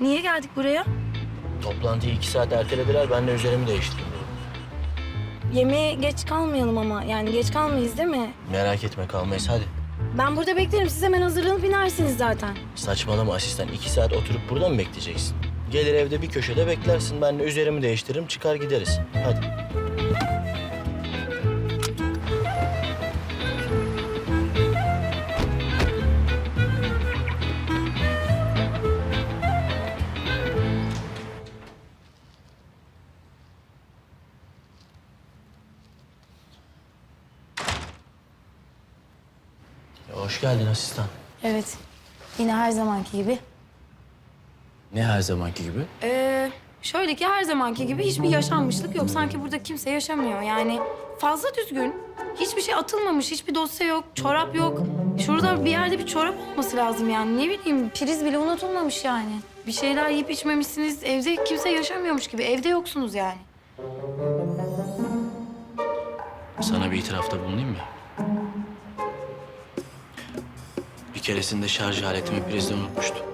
Niye geldik buraya? Toplantıyı iki saat ertelediler. Ben de üzerimi değiştirdim. Yemeğe geç kalmayalım ama. Yani geç kalmayız değil mi? Merak etme kalmayız hadi. Ben burada beklerim. Siz hemen hazırlanıp inersiniz zaten. Saçmalama asistan. iki saat oturup burada mı bekleyeceksin? Gelir evde bir köşede beklersin. Ben de üzerimi değiştiririm çıkar gideriz. Hadi. Hoş geldin asistan. Evet. Yine her zamanki gibi. Ne her zamanki gibi? Ee, şöyle ki her zamanki gibi hiçbir yaşanmışlık yok. Sanki burada kimse yaşamıyor. Yani fazla düzgün. Hiçbir şey atılmamış, hiçbir dosya yok, çorap yok. Şurada bir yerde bir çorap olması lazım yani. Ne bileyim, priz bile unutulmamış yani. Bir şeyler yiyip içmemişsiniz. Evde kimse yaşamıyormuş gibi. Evde yoksunuz yani. Sana bir itirafta bulunayım mı? Bir keresinde şarj aletimi prizde unutmuştum.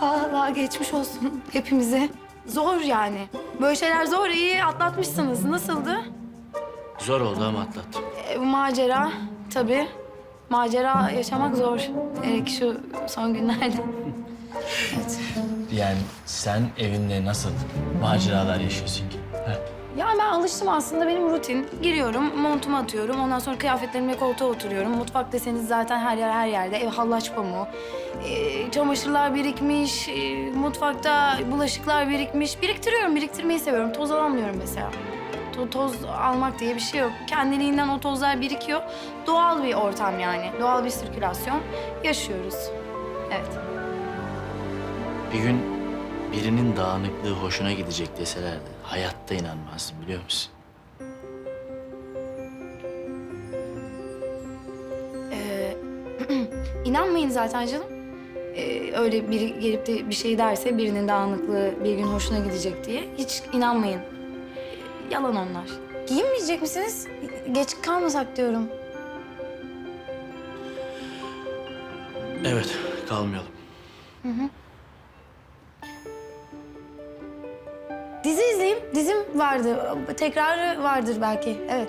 Allah geçmiş olsun hepimize. Zor yani. Böyle şeyler zor, iyi atlatmışsınız. Nasıldı? Zor oldu ama atlattım. E, macera tabii. Macera yaşamak zor. Hele ki şu son günlerde. evet. Yani sen evinde nasıl maceralar yaşıyorsun ki? Ha? Ya ben alıştım aslında benim rutin. Giriyorum, montumu atıyorum. Ondan sonra kıyafetlerimle koltuğa oturuyorum. Mutfak deseniz zaten her yer her yerde. Ev hallaç pamuğu. Ee, çamaşırlar birikmiş. ee, mutfakta bulaşıklar birikmiş. Biriktiriyorum, biriktirmeyi seviyorum. Toz alamıyorum mesela. To- toz almak diye bir şey yok. Kendiliğinden o tozlar birikiyor. Doğal bir ortam yani. Doğal bir sirkülasyon yaşıyoruz. Evet. Bir gün birinin dağınıklığı hoşuna gidecek deselerdi hayatta inanmazdım biliyor musun? Ee, inanmayın zaten canım. Ee, öyle biri gelip de bir şey derse birinin dağınıklığı bir gün hoşuna gidecek diye hiç inanmayın. Ee, Yalan onlar. Giyinmeyecek misiniz? Geç kalmasak diyorum. Evet kalmayalım. Dizi Dizim vardı. Tekrarı vardır belki. Evet.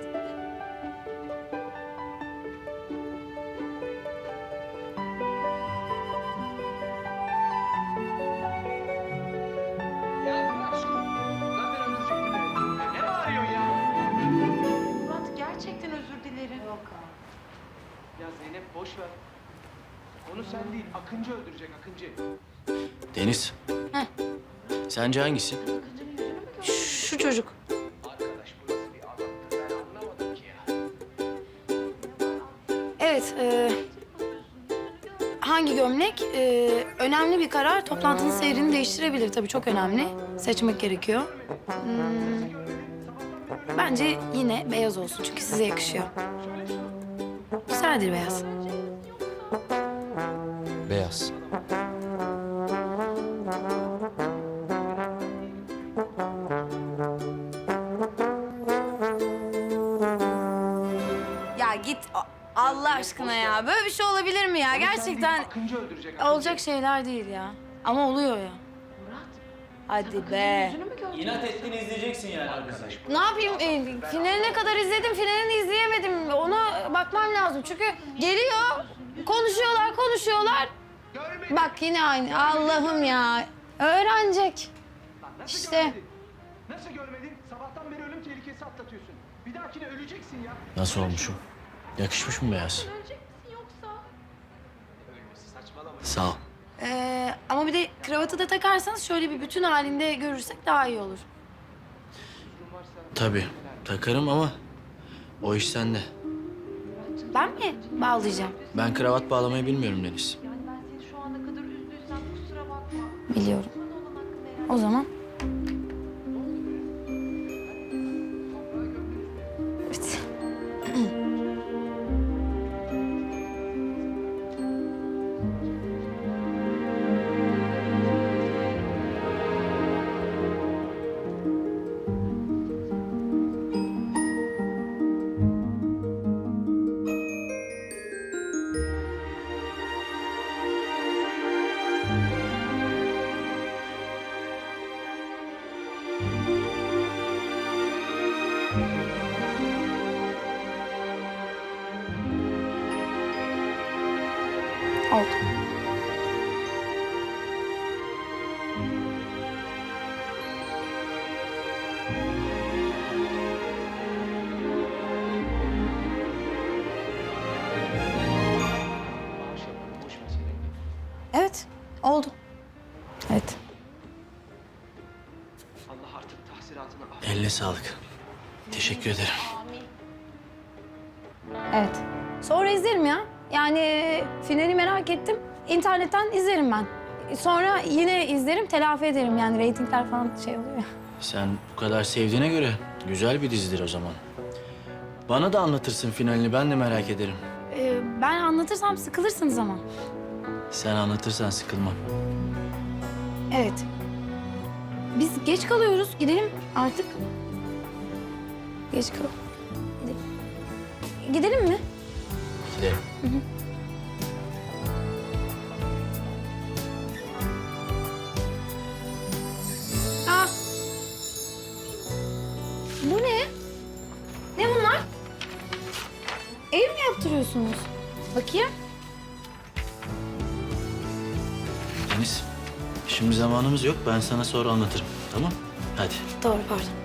Murat gerçekten özür dilerim. Ya Zeynep boş ver. Onu sen değil, Akıncı öldürecek Akıncı. Deniz. Heh. Sence hangisi? Şu çocuk. Arkadaş bu nasıl bir adamdır ben anlamadım ki ya. Evet. e, hangi gömlek? E, önemli bir karar. Toplantının seyrini değiştirebilir tabii. Çok önemli. Seçmek gerekiyor. Hmm, bence yine beyaz olsun çünkü size yakışıyor. Güzeldir beyaz. Beyaz. Git Allah aşkına ya. Böyle bir şey olabilir mi ya? Gerçekten Akıncı öldürecek Akıncı. olacak şeyler değil ya. Ama oluyor ya. Murat. Hadi be. İnat ettiğini izleyeceksin yani. Arkadaş. Ne yapayım? E, finaline kadar izledim, finalini izleyemedim. Ona bakmam lazım çünkü geliyor, konuşuyorlar, konuşuyorlar. Görmedin. Bak yine aynı. Allah'ım ya. Öğrenecek. Lan nasıl İşte. görmedin? Nasıl görmedin? Sabahtan beri ölüm tehlikesi atlatıyorsun. Bir dahakine öleceksin ya. Nasıl olmuşum? Yakışmış mı beyaz? Sağ ol. Ee, ama bir de kravatı da takarsanız şöyle bir bütün halinde görürsek daha iyi olur. Tabii takarım ama o iş sende. Ben mi bağlayacağım? Ben kravat bağlamayı bilmiyorum Deniz. Yani ben seni Oldu. Evet, oldu. Evet. Allah artık tahsilatını. Eline sağlık. Teşekkür ederim. Evet. Sonra izlerim ya. Yani finali merak ettim. İnternetten izlerim ben. Sonra yine izlerim, telafi ederim. Yani reytingler falan şey oluyor. Sen bu kadar sevdiğine göre güzel bir dizidir o zaman. Bana da anlatırsın finalini ben de merak ederim. Ee, ben anlatırsam sıkılırsınız ama. Sen anlatırsan sıkılmam. Evet. Biz geç kalıyoruz. Gidelim artık. Geç kal. Gidelim. Gidelim mi? Gidelim. Aa. Bu ne? Ne bunlar? Ev mi yaptırıyorsunuz? Bakayım. Deniz, şimdi zamanımız yok. Ben sana sonra anlatırım. Tamam? Hadi. Doğru pardon.